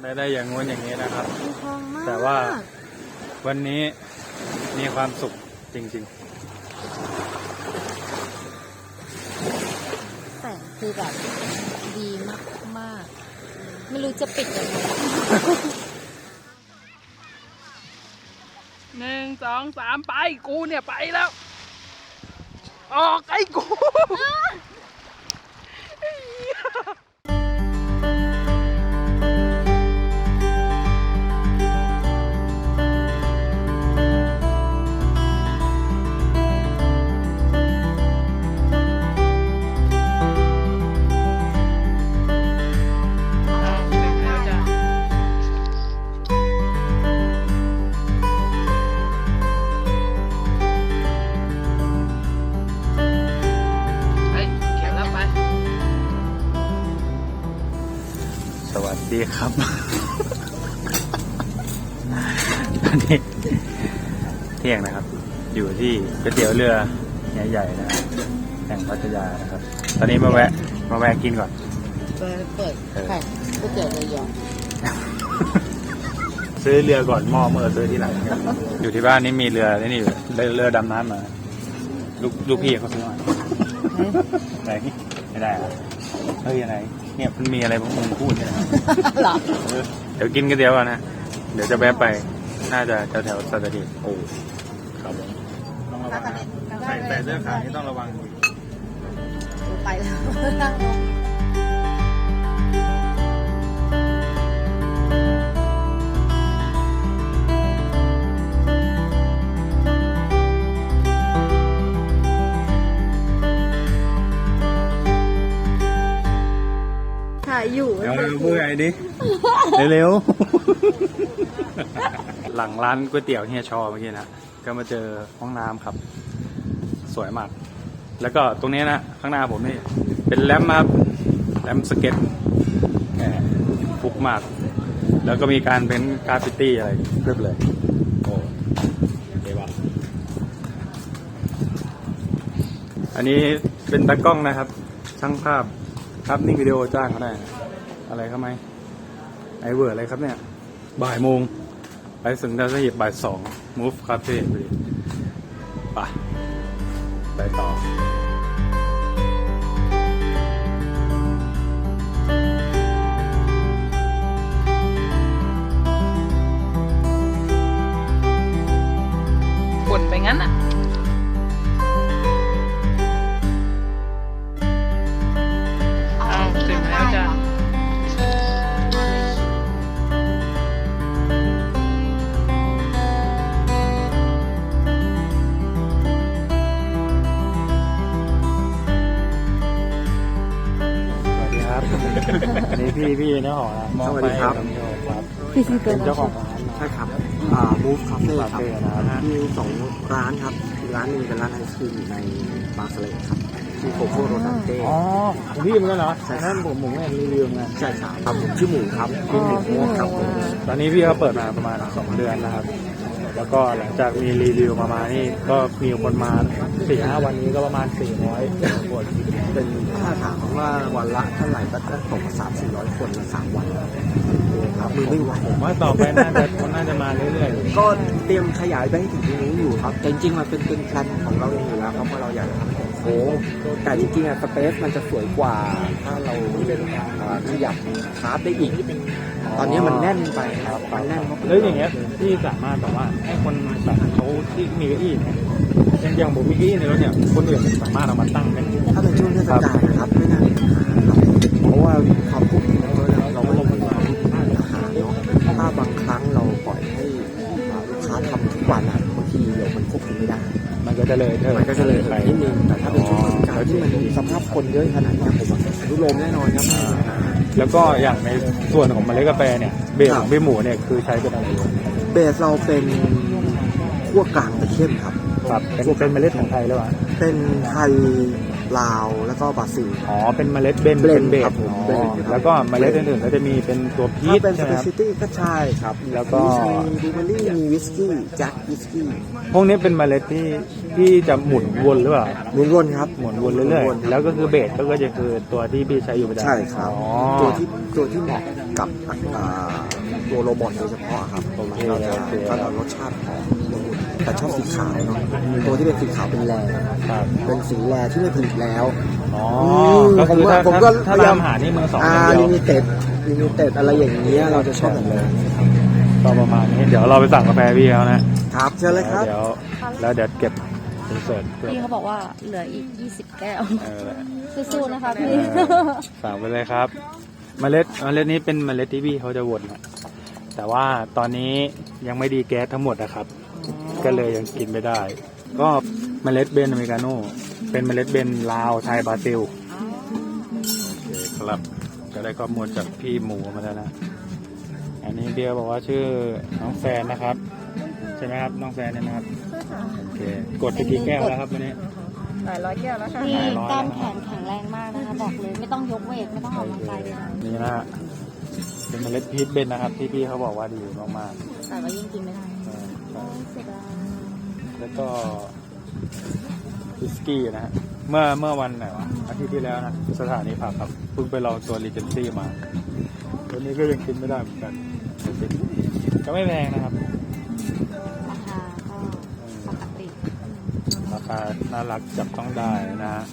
ไม่ได้อย่างงู้นอย่างนี้นะครับมีทองมากแต่ว่า วันนี้มีความสุขจริง แสงคือแบบดีมากมากๆไม่รู้จะปิดยังไงหนึ่งสองสามไปกูเนี่ยไปแล้ว ออกไอ้กู ยเตี๋ยวเรือใหญ่ๆนะครับแห่งพัทยานะครับ ตอนนี้มาแวะมาแวะกินก่อน เปิดเปิดเออไข่ก๋วยเตี๋ยวเรือยองซื้อเรือก่อนหม้อเมื่อซื้อที่หลังครับอยู่ที่บ้านนี่มีเรือนี่นี่เรือเรือดำน้ำมาลูกลูกพี่เขาซื้อมาไหนไม่ได้อะเฮ้ยอะไร เนี่ยมันมีอะไรพวกมึงพูดเนี่ยหรอเออเดี๋ยวกินกันเดียวก่อนนะ เดี๋ยวจะแวะไป น่าจะแถวแถวๆสัตหีบโอ้ครับผม ต้องระวังนะใส่ใส่เสื้อขาวนี่ต้องระวังไปแล้วถ่ายอยู่เดี๋ยวพูดไงดิ เร็วๆ หลังร้านก๋วยเตี๋ยวเฮียชอเมื่อกี้นะ ก็มาเจอห้องน้ำครับ สวยมาก แล้วก็ตรงนี้นะ ข้างหน้าผมนี่ เป็นแรมครับแรมสเก็ตแหมฟุกมาก แล้วก็มีการเป็นกราฟิตี้อะไรเรียบเลยโอ้เดี๋ยวอันนี้เป็นตากล้องนะครับ ช่างภาพครับนิ่งวิดีโอจ้างเขาได้ อะไรครับไหมไอเวอร์อะไรครับเนี่ย บ่ายโมง ไปถึงดาวสหิบบ่ายสองมูฟคาเฟ่ไปไปต่อ อันนี้พี่พี่เจ้าของร้านมองสวัสไปดีครับผมโยครับพี่ซีเกิเป็นนเจ้าของร้านใช่ครับ อ่า Move Cafe ครับ Cafe นะครับ มีสองร้านครับอีกร้านหนึงเป็นร้านไอศครีมอยู่ในบางสะเลครับชื่อโคโค่โรตันเต้ อ๋อของพี่เหมือนกันเหรอแต่นั้นผมผมไม่รีวิวไงใช่ครับครับผมชื่อหมูครับเป็นหมูครับผมตอนนี้พี่เขาเปิดมาประมาณสองเดือนนะครับ แล้วก็หลังจากมีรีวิวมามานี่ก็มีคนมาสี่ห้าวันนี้ก็ประมาณสี่ร้อยคนเป็นถ้าถามว่าวันละเท่าไหร่ก็จะตกสามสี่ร้อยคนในสามวันครับมือไม่ไหวผมว่าต่อไปน่าจะคนน่าจะมาเรื่อยๆก็เตรียมขยายไปให้ถึงตรงนู้นอยู่ครับแต่จริงๆมันเป็นเป็นแพลนของเราเองอยู่แล้วครับเพราะเราอยากทำเป็นโค้งแต่จริงๆอะสเปซมันจะสวยกว่า ถ้าเราอ่าขยับคาร์ดได้อีก ตอนนี้มันแน่นไปครับมันแน่นมากแล้วอย่างเงี้ยพี่สามารถแบบว่าให้คนแบบเขาที่มีเก้าอี้เนี่ยอย่างอย่างผมมีเก้าอี้ในรถเนี่ยคนอื่นสามารถเอามาตั้งได้ถ้าเป็นช่วงเทศกาลนะครับไม่น่ามีปัญหาครับเพราะว่าความควบคุมของเราเนี่ยเราก็ลงมาอาหารเนาะถ้าบางครั้งเราปล่อยให้ลูกค้าทำทุกวันอะบางทีเดี๋ยวมันควบคุมไม่ได้ มันก็จะเลยเธอมันก็จะเลยเถิดนิดนึงแต่ถ้าเป็นช่วงเทศกาลที่มันสภาพคนเยอะขนาดเนี้ยผมว่ารุโรมแน่นอนครับไม่มีปัญหา แล้วก็อย่างในส่วนของเมล็ดกาแฟเนี่ยเบสของพี่หมูเนี่ยคือใช้เป็นอะไรเบสเราเป็นขั้วกลางไปเข้มครับครับเป็นเป็นเมล็ดของไทยหรือเปล่าเป็นไทย ลาวแล้วก็บราซิล อ๋อ เป็นเมล็ดเบนเบลนเป็นเบครัสบผมอ๋อเบลนครับ แล้วก็เมล็ดอื่นๆก็จะมีเป็นตัวพีถ้าชเป็นสใช่ไหมเปครับเชียลตี้ก็ใช่ครับแล้วก็ มีบลูเบอร์รี่มีวิสกี้แจ็ควิสกี้พวกนี้เป็นเมล็ดที่ที่จะหมุนวนหรือเปล่า หมุนวนครับ หมุนวนเรื่อยวนๆแล้วก็คือเบสก็จะคือตัวที่พี่ใช้อยู่ประจำใช่ครับ อ๋อ ตัวที่ตัวที่เหมาะกับอ่าตัวโรบอทโดยเฉพาะครับโอเคก็จะโอเค ก็จะรสชาติหอมละมุน แต่ชอบสีขาวเนาะตัวที่เป็นสีขาวเป็นแร่ครับเป็นสีแร่ที่ไม่ผลิตแล้วอ๋อมก็คือถ้าผมก็ถ้าพยายามตามหานี่มือสองอ่าอย่างเดียวลิมิเต็ดลิมิเต็ดอะไรอย่างเงี้ยเราจะชอบแบบนั้นก็ประมาณนี้เดี๋ยวเราไปสั่งกาแฟพี่เขานะครับเชิญเลยครับเดี๋ยวแล้วเดี๋ยวเก็บอินเสิร์ตเพื่อพี่เขาบอกว่าเหลืออีก 20 แก้วเออสู้ๆนะคะพี่สั่งไปเลยครับเมล็ดเมล็ดนี้เป็นเมล็ดที่พี่เขาจะวนนะแต่ว่าตอนนี้ยังไม่ดีแก๊สทั้งหมดนะครับ ก็เลยยังกินไม่ได้ ก็เมล็ดเบนอเมริกาโน่เป็นเมล็ดเบนลาวไทยบราซิลโอเคครับ ก็ได้ข้อมูลจากพี่หมูมาแล้วนะ อันนี้เดียวบอกว่าชื่อน้องแฟนนะครับ ใช่ไหมครับน้องแฟนเนี่ยนะครับโอเคกดไปกี่แก้วแล้วครับวันนี้หลายร้อยแก้วแล้วค่ะพี่กล้ามแขนแข็งแรงมากนะคะ บอกเลยไม่ต้องยกเวทไม่ต้องออกกำลังกายเลยนะนี่นะฮะเป็นเมล็ดพีชเบนนะครับ ที่พี่เขาบอกว่าดีมากแต่ว่ายิ่งกินไม่ได้ แล้วก็วิสกี้นะฮะ เมื่อเมื่อวันไหนวะอาทิตย์ที่แล้วนะ สถานีผักครับเพิ่งไปลองตัวรีเจนซี่มา ตัวนี้ก็ยังกินไม่ได้เหมือนกันก็ไม่แพงนะครับ ราคาก็ปกติ ราคาน่ารักจับต้องได้นะฮะ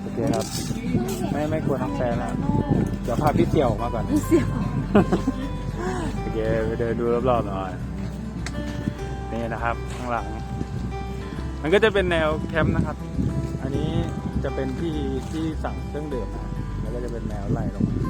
โอเคครับ ไม่ไม่ควรน้องแฟนนะเดี๋ยวพาพี่เตี่ยวมาก่อนเสียวโอเคไปเดินดูรอบๆหน่อย นี่นะครับ ข้างหลัง มันก็จะเป็นแนวแคมป์นะครับ อันนี้จะเป็นที่ที่สั่งเครื่องดื่มนะแล้วก็จะเป็นแนวไล่ลงมา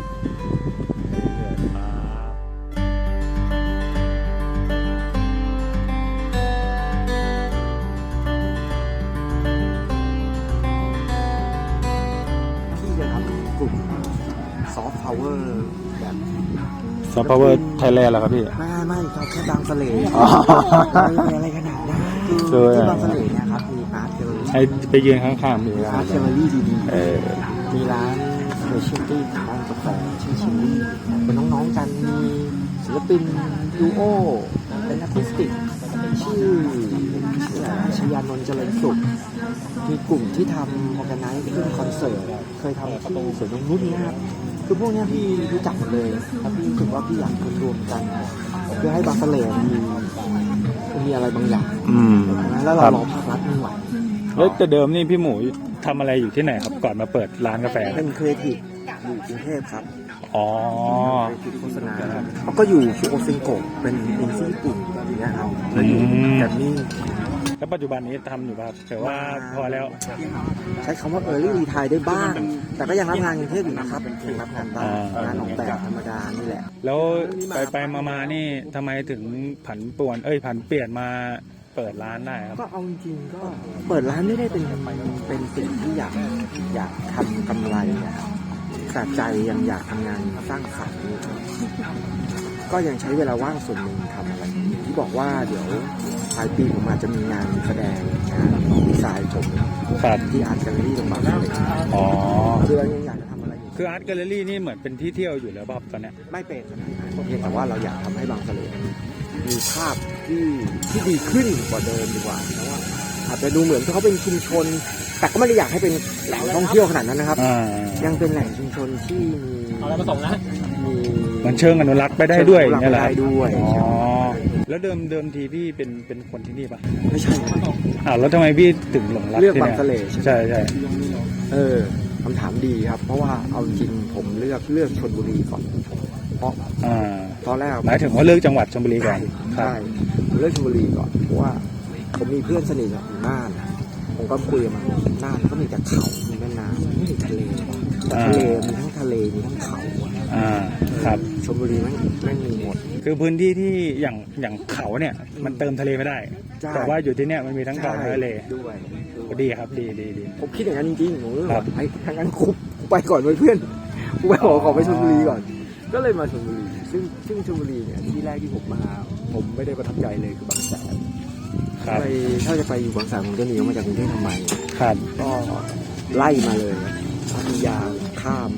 ซอฟต์พาวเวอร์ไทยแลนด์เหรอครับพี่ ไม่ไม่ครับแค่บางสะเลอ๋อไม่มีอะไรขนาดนั้นคือใช่ที่บางสะเลเนี่ยครับมีอาร์ตแกลเลอรี่ให้ไปยืนข้างๆมีอาร์ตแกลเลอรี่ดีเออ ๆมีร้านสเปเชียลตี้ร้านกาแฟชื่อชิลลี่เป็นน้องๆกันมีศิลปินดูโอเป็นอะคูสติกชื่อชื่ออะไรนะชยานนท์เจริญสุขมีกลุ่มที่ทำออแกไนซ์ขึ้นคอนเสิร์ตอะเคยทำที่สวนนงนุษย์เนี่ยครับ คือพวกเนี้ยพี่รู้จักหมดเลยแล้วพี่รู้สึกว่าพี่อยากรวมกัน เพื่อให้บางสะเลมีมีอะไรบางอย่างอืมนะแล้วเราครับรอภาครัฐไม่ไหวแล้วแต่เดิมนี่พี่หมูทำอะไรอยู่ที่ไหนครับ ก่อนมาเปิดร้านกาแฟ เป็นครีเอทีฟอยู่กรุงเทพครับอ๋อครีเอทีฟโฆษณาเขาก็อยู่ชูโอซิงโกะเป็นเอ็นซีญี่ปุ่นแบบเนี้ยครับแล้วอยู่อืม แกรมมี่ แล้วปัจจุบันนี้ทำอยู่ป่ะครับแต่ว่าพอแล้วใช้คำว่าเออร์ลี่รีทายได้บ้าง แต่ก็ยังรับงานกรุงเทพอยู่นะครับยังรับงานบ้างอ่างงานออกแบบธรรมดานี่แหละ แล้วไปไปมามานี่ทำไมถึงผันป่วนเอ้ยผันเปลี่ยนมาเปิดร้านได้ครับ ก็เอาจริงๆก็เปิดร้านไม่ได้เป็นเป็นสิ่งที่อยากอยากทำกำไรนะครับแต่ใจยังอยากทำงานสร้างสรรค์อยู่ก็ยังใช้เวลาว่างส่วนหนึ่งทำอะไรอย่างที่บอกว่าเดี๋ยว ปลายปีผมอาจจะมีงานแสดงงานดีไซน์ผมครับ ที่อาร์ตแกลเลอรี่ตรงบางเลยอ๋อ คือเรายังอยากจะทำอะไรอยู่คืออาร์ตแกลเลอรี่นี่เหมือนเป็นที่เที่ยวอยู่แล้วป่ะครับตอนเนี้ย ไม่เป็นเพียงแต่ว่าเราอยากทำให้บางทะเลมีภาพที่ที่ดีขึ้นกว่าเดิมดีกว่าแล้วว่าอาจจะดูเหมือนเขาเป็นชุมชน แต่ก็ไม่ได้อยากให้เป็นแหล่งท่องเที่ยวขนาดนั้นนะครับ อ่ายังเป็นแหล่งชุมชนที่มีเอาอะไรมาส่งนะ มีมันเชิงอนุรักษ์ไปได้ด้วยเชิงอนุรักษ์เนี่ยแหละไปได้ด้วยอ๋อ แล้วเดิมเดิมทีพี่เป็นเป็นคนที่นี่ป่ะไม่ใช่นะอ่าวแล้วทำไมพี่ถึงหลงรักเลือกที่บางเนี่ยทะเลใช่ไหม ใช่ใช่เออคำถามดีครับ เพราะว่าเอาจริงผมเลือกเลือกชนบุรีก่อนเพราะอ่าตอนแรก หมายถึงว่าเลือกจังหวัดชลบุรีก่อนครับใช่ผมเลือกชลบุรีก่อนเพราะว่าผมมีเพื่อนสนิทอยู่น่านผมก็คุยกับมันน่านก็มีแต่เขา มีแม่น้ำไม่มีทะเลแต่ทะเลมีทั้งทะเลมีทั้งเขาอะอ่าครับ ชลบุรีแม่งแม่งมีหมด คือพื้นที่ที่อย่างอย่างเขาเนี่ยมันเติมทะเลไม่ได้ ใช่ แต่ว่าอยู่ที่เนี่ยมันมีทั้งเกาะทั้งทะเลด้วยก็ดีครับดีดีดี ผมคิดอย่างนั้นจริงๆหนูเลยครัว่าบไอ้ทางนั้นคุบไปก่อนไว้เพื่อนกูไปขอขอไปชลบุรีก่อน ก็เลยมาชลบุรีซึ่งซึ่งชลบุรีเนี่ยที่แรกที่ผมมา ผมไม่ได้ประทับใจเลยคือบางแสนครับไปถ้าจะไปอยู่บางแสนผมจะหนีออกมาจากกรุงเทพทำไม ครับก็ไล่มาเลยพัทยาข้าม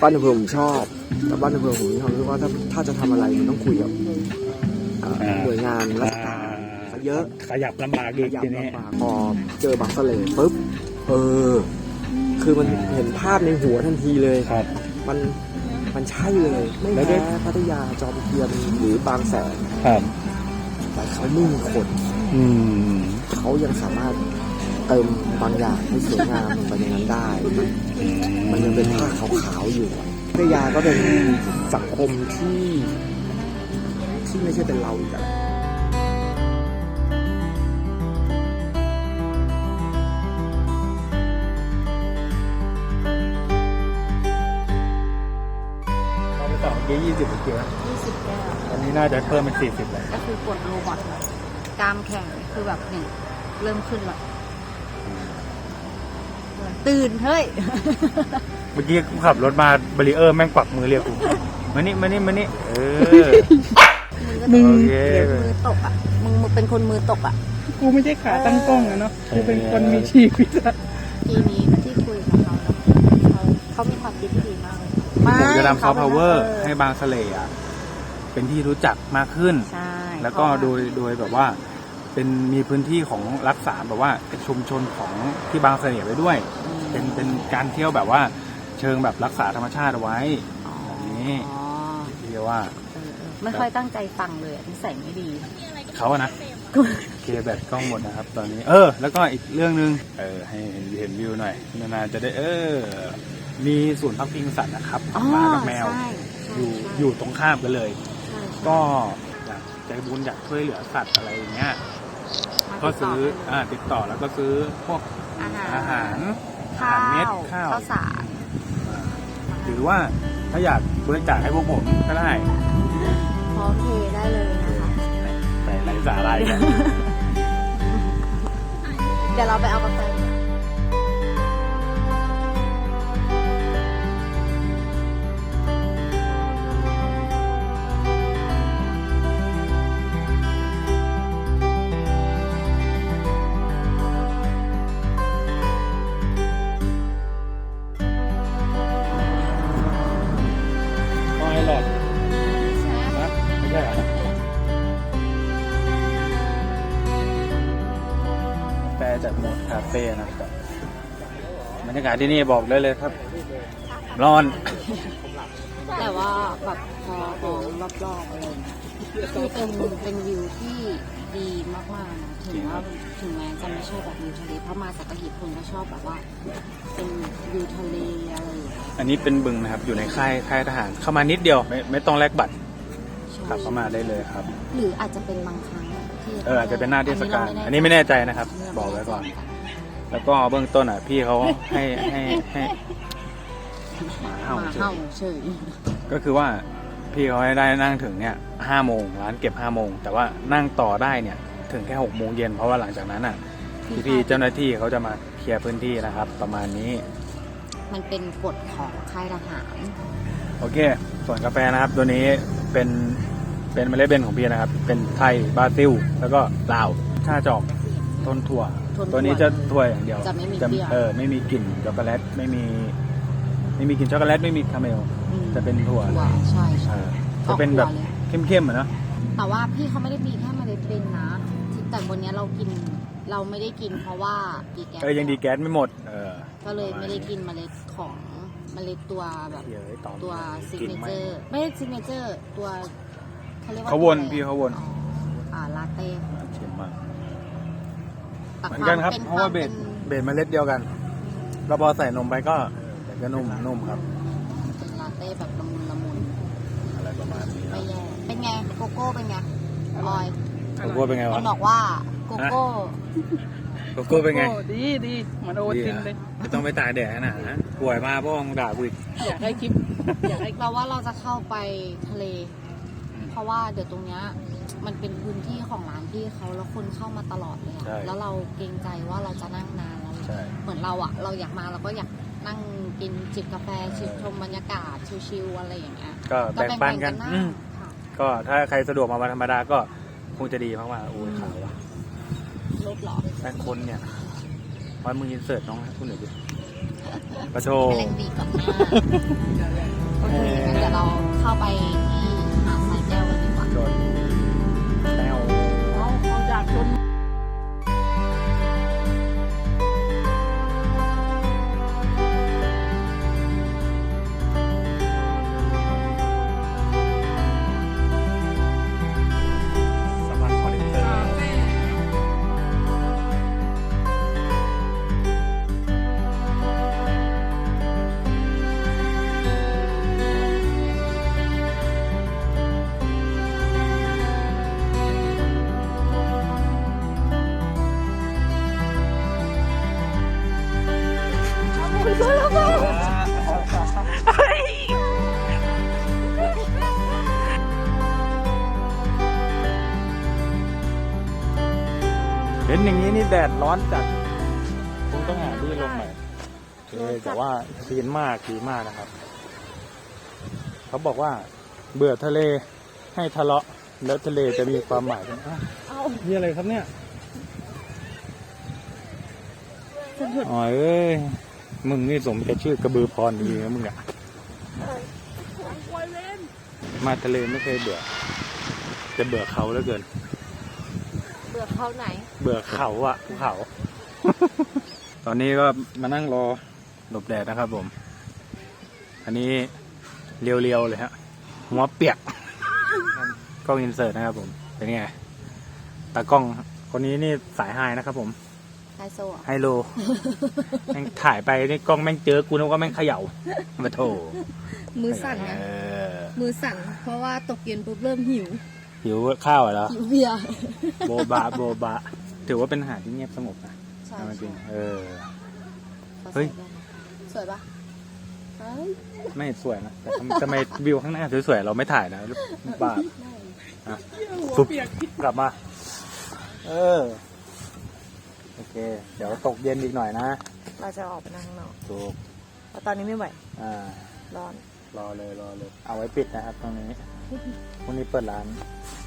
บ้านอำเภอผมชอบ แต่บ้านอำเภอผมมีความรู้สึกว่าถ้าถ้าจะทำอะไรมันต้องคุยกับเอ่อหน่วยงานราชการซะเยอะ ขยับลำบากอีกยับทีนี้ ลำบากพอเจอบางสะเลปุ๊บเออ คือมันเห็นภาพในหัวทันทีเลย ครับ มันมันใช่เลย ไม่แล้วด้แพ้วย พัทยาจอมเทียมหรือบางแสนครับแต่เขาไม่มีคน อืมเขายังสามารถเติมบางอย่างให้สวยงามไปในนั้นได้มันยังเป็นผ้าขาวๆอยู่อะ พัทยาก็เป็นสังคมที่ที่ไม่ใช่เป็นเราอีกอะเราไปต่อเกียร์ยี่สิบเกียร์20แก้วอันนี้น่าจะเพิ่มเป็นสี่สิบเลย ก็คือกดโรบอทกรามแข็งคือแบบเนี่ยเริ่มขึ้นละ ตื่นเฮ้ย เมื่อกี้กูขับรถมาบารีเออร์แม่งกวักมือเรียกกูมานี่มานี่มานี่เออ มึง โอเค มือตกอะ มึงมึงเป็นคนมือตกอะ กูไม่ใช่ขาตั้งกล้องอะเนาะ กูเป็นคนมีชีวิตอะทีนี้ที่คุยกับเขาแล้วเขาเขามีความคิดที่ดีมากเลยผมจะทำซอฟต์พาวเวอร์ออให้บางสะเลอะเป็นที่รู้จักมากขึ้น ใช่แล้วก็โดยโดยแบบว่า เป็นมีพื้นที่ของรักษาแบบว่าชุมชนของที่บางเสน่ห์ไว้ด้วย เป็นเป็นการเที่ยวแบบว่า เชิงแบบรักษาธรรมชาติเอาไว้แบบนี้อ๋อที่เรียกว่าเออเออไม่ค่อยตั้งใจฟังเลยอะนิสัยไม่ดี เขาอะนะเคลียร์แบตกล้องหมดนะครับ ตอนนี้ เออ แล้วก็อีกเรื่องหนึงเออให้เห็นเห็นวิวหน่อยนานๆจะได้เออ มีศูนย์พักพิงสัตว์นะครับอ๋อหมากับแมว ใช่ใช่อยู่ใช่อยู่ตรงข้ามกันเลย ใช่ใช่ก็อยากใจบุญอยากช่วยเหลือสัตว์อะไรอย่างเงี้ย มาก็ติดต่ซื้อได้เลยอ่าติดต่อแล้วก็ซื้อพวกอาหารอาหาร ข้าอาหารเม็ดวข้าว ข้าวสารหรือว่าถ้าอยากบริจาคให้พวกผมก็ได้ พร้อมเพย์ได้เลยนะคะ แต่ไรสาระอีกแล้วเดี๋ยวเราไปเอากาแฟ รรยากาศที่นี่บอกได้เลยครับ ร้อน แต่ว่าแบบพอมองรอบๆอะไรอย่างเงี้ยคือเป็นเป็นวิวที่ดีมากๆนะถึงว่าถึงแม้จะไม่ชอบแบบวิวทะเลเพราะมาสัตหีบคนก็ชอบแบบว่า เป็นวิวทะเลอะไรอย่างเงี้ยอันนี้เป็นบึงนะครับ อยู่ในค่ายค่ายทหาร เข้ามานิดเดียวไม่ไม่ต้องแลกบัตรใช่ขับเข้ามาได้เลยครับ หรืออาจจะเป็นบางครั้งที่เอออาจจะเป็นหน้าเทศกาลอัอันนนี้นี้ไม่เราแน่ไม่ใจแน่ใจนะครับอันนี้บอกเราไว้ม่แน่ใจก่อน แล้วก็เบื้องต้นอะ พี่เขาให้ให้ให้หมาหเห่ามาเฉเห่ายเฉยก็คือว่าพี่เขาให้ได้นั่งถึงเนี่ยห้าโมงร้านเก็บห้าโมง แต่ว่านั่งต่อได้เนี่ยถึงแค่หกโมงเย็นเพราะว่าหลังจากนั้นอะพี่พี่ๆเจ้าหน้าที่เขาจะมาเคลียร์พื้นที่นะครับ ประมาณนี้ มันเป็นกฎของค่ายทหาร โอเค ส่วนกาแฟนะครับ ตัวนี้เป็นเป็นเมล็ดเบนของพี่นะครับ เป็นไทยบราซิล แล้วก็ลาวชาจอก ต้นถั่วต้นถั่วตัวนี้จะถั่วอย่างเดียวจะไม่มีเปรี้ยว เออไม่มีกลิ่นช็อกโกแลตไม่มีไม่มีกลิ่นช็อกโกแลตไม่มีคาราเมลอืมจะเป็นถั่วถั่วใช่เอใช่ อจะเป็นแบบออกถั่วเลยเข้มๆอะเนอะแต่ว่าพี่เขาไม่ได้มีแค่เมล็ดเบนนะที่แต่วันนี้เรากินเราไม่ได้กินเพราะว่าดีแกสเออยังดีแก๊สไม่หมด เออก็เลยไม่ได้กินเมล็ดของเมล็ดตัวแบบเดี๋ยวไอ้ตอมตัวซิกกินเนไหมเจอร์ไม่ใช่ซิกเนเจอร์ตัวเขาเรียกว่าเขาวนตัวอะไรพี่เขาวนอ๋ออ่าลาเต้เค็มมากแต่ เหมือนกันครับป็เพราะว่าเบสป็นเบสเมล็ดเดียวกันเราพอใส่นมไปก็ก็นุ่มนุ่มครับเป็นลาเต้แบบละมุนละมุนอะไรประมาณนี้ไม่แย่เป็นไงโกโก้เป็นไงออยโกโก้เป็นไงมัวะนบอกว่าโกโก้โกโก้เป็นไงโอ้ดีดีเหมันโอวัลตินเลยไม่ต้องไปตากแดดขนาดนั้นป่วยมาพ่อมึงด่ากูอีกอยากให้คลิปอยากให้เราว่าเราจะเข้าไปทะเล เพราะว่าเดี๋ยวตรงเนี้ย มันเป็นพื้นที่ของร้านพี่เขาแล้วคนเข้ามาตลอดเลยอะใช่ แล้วเราเกรงใจว่าเราจะนั่งนานแล้วใช่ เหมือนเราอะเราอยากมาเราก็อยากนั่งกินจิบกาแฟชิมชมบรรยากาศชิลๆอะไรอย่างเงี้ยก็แบ่งปันกันนั่งอืมค่ะ ก็ถ้าใครสะดวกมาวันธรรมดาก็คงจะดีมากๆโอ้ยขาวว่ะรถเหรอแต่คนเนี่ยพอยมึงอินเสิร์ตน้องให้คุณหน่อยดิปะโชแมลงวีกับหน้าโอเคงั้นเดี๋ยวเราเข้าไปที่หาดทรายแก้วกันดีกว่าโดน 음 นอย่างนี้นี่แดดร้อนจัดคงต้องหาที่ลงหน่อยโอเคแต่ว่าดีมากดีมากนะครับ เขาบอกว่า เบื่อทะเลให้ทะเลาะแล้วทะเลจะมีความหมายกันอ้าวเอานี่อะไรครับเนี่ยอ๋อเอ้ย มึงนี่สมกับชื่อกระบือพรดีนะมึงอะมาทะเลไม่เคยเบื่อ จะเบื่อเขาแล้วเกินเบื่อเขาไหน เบื่อเขาอะภูเขา ตอนนี้ก็มานั่งรอหลบแดดนะครับผม อันนี้เรียวๆเลยฮะหัวเปียก กล้องอินเสิร์ตนะครับผม เป็นไง ตากล้องคนนี้นี่สายไฮนะครับผม ไฮโซอะไฮโลแม่งถ่ายไปนี่กล้องแม่งเจอกูนึกว่าแม่งเขย่ามาโถมือสั่นไงเออมือสั่นเพราะว่าตกเย็นปุ๊บเริ่มหิว หิวข้าวเหรอหิวเบียร์โบบะโบบะ ถือว่าเป็นอาหารที่เงียบสงบนะใช่เอาจริงๆเออขาเฮ้ย สวยปะเฮ้ยไม่สวยนะแต่ทำทำไมวิวข้างหน้าสวยๆเราไม่ถ่ายนะบ้าอะปุ๊บกลับมา เออ โอเค เดี๋ยวตกเย็นอีกหน่อยนะเราจะออกไปนั่งข้างนอกถูกเพราะตอนนี้ไม่ไหว อ่า ร้อน รอเลยรอเลย เอาไว้ปิดนะครับตรงนี้ พรุ่งนี้เปิดร้าน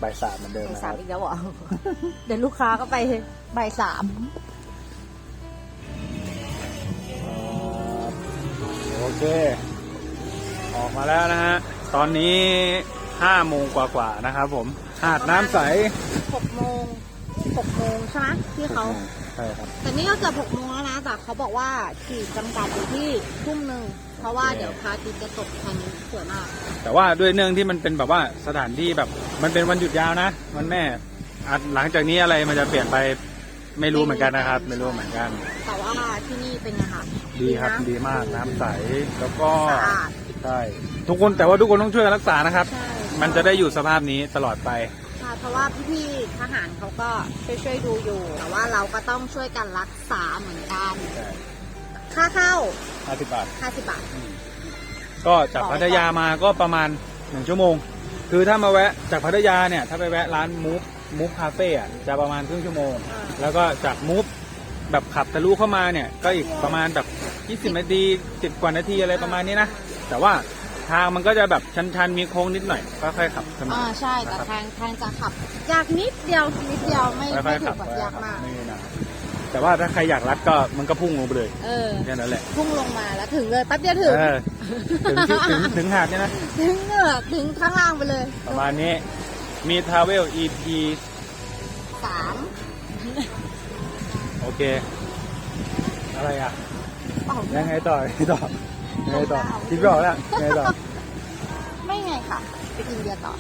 บ่ายสามเหมือนเดิมบ่ายนะคสารัมบอีกแล้วเหรอ เดี๋ยวลูกค้าก็ไปบ่ายสามโอเค ออกมาแล้วนะฮะ ตอนนี้ห้าโมงกว่าๆนะครับผม หาดน้ำใส หกโมง หกโมงใช่ไหมที่เขา ใช่ครับ แต่นี่ก็เกือบหกโมงแล้วนะ แต่เขาบอกว่าขีดจำกัดอยู่ที่ทุ่มหนึ่ง เพราะว่าโอเคเดี๋ยวพระอาทิตย์จะตกทางนี้สวยมาก แต่ว่าด้วยเนื่องที่มันเป็นแบบว่าสถานที่แบบ มันเป็นวันหยุดยาวนะมันแม่อาจหลังจากนี้อะไรมันจะเปลี่ยนไปไม่รู้เหมือนกันนะครับ ไม่รู้เหมือนกัน แต่ว่าที่นี่เป็นไงคะดีครับนะดีมากน้ำใสแล้วก็สะอาด ใช่ทุกคนแต่ว่าทุกคนต้องช่วยกันรักษานะครับ ใช่ มันจะได้อยู่สภาพนี้ตลอดไป ใช่เพราะว่าพี่ๆทหารเขาก็ช่วยช่วยๆดูอยู่ แต่ว่าเราก็ต้องช่วยกันรักษาเหมือนกัน ใช่ค่าเข้า ห้าสิบบาท 50 บาทก็จากพัทยามาก็ประมาณหนึ่งชั่วโมง คือถ้ามาแวะจากพัทยาเนี่ย ถ้าไปแวะร้านมูฟมูฟคาเฟ่อะจะประมาณครึ่งชั่วโมง อ่า แล้วก็จากมูฟแบบขับทะลุเข้ามาเนี่ย ก็อีกประมาณแบบ 20 นาที 10 กว่านาทีอะไรประมาณนี้นะ แต่ว่า ทางมันก็จะแบบชันๆมีโค้งนิดหน่อยก็ค่อยๆขับขึ้นมาอ่าใช่แต่ทางทางจะขับยากนิดเดียวนิดเดียวไม่ค่ไม่อยๆถึขังบแบบยากมากนี่นะแต่ว่าถ้าใครอยากรัดก็มันก็พุ่งลงไปเลยเออ แค่นั้นแหละพุ่งลงมาแล้วถึงเลยแป๊บเดียวถึงเออถึงที่ถึงถึงหาดเนี่ยนะ ถึงเนอะถึงข้างล่างไปเลยประมาณนี้มี Travel EP สามโอเค อะไรอะ เปล่า ยังไงต่อยังไงต่อยัง ไงต่อคิดไม่ออกแล้วยังไงต่อ ไม่ไงค่ะ ไปกินเบียร์ต่อ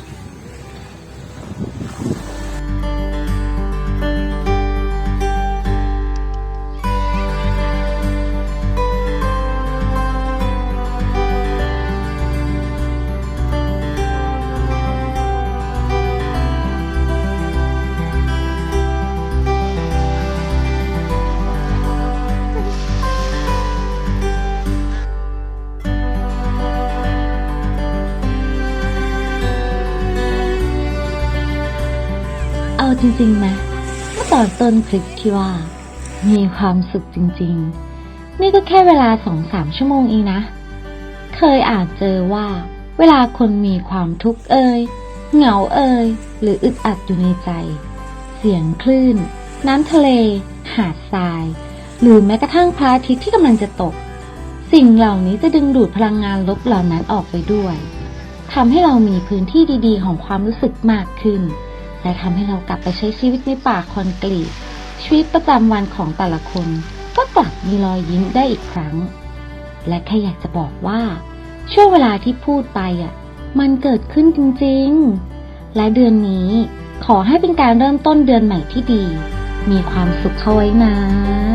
จริงๆไหมเมื่อตอนต้นคลิปที่ว่า มีความสุขจริงๆ นี่ก็แค่เวลาสองสามชั่วโมงเองนะ เคยอ่านเจอว่า เวลาคนมีความทุกข์เอ่ยเหงาเอ่ยหรืออึดอัดอยู่ในใจ เสียงคลื่น น้ำทะเล หาดทราย หรือแม้กระทั่งพระอาทิตย์ที่กำลังจะตก สิ่งเหล่านี้จะดึงดูดพลังงานลบเหล่านั้นออกไปด้วยทำให้เรามีพื้นที่ดีๆ ของความรู้สึกมากขึ้น และทำให้เรากลับไปใช้ชีวิตในป่าคอนกรีตชีวิตประจำวันของแต่ละคน ก็กลับมีรอยยิ้มได้อีกครั้ง และแค่อยากจะบอกว่า ช่วงเวลาที่พูดไปอะ มันเกิดขึ้นจริงๆ และเดือนนี้ขอให้เป็นการเริ่มต้นเดือนใหม่ที่ดี มีความสุขเข้าไว้นะ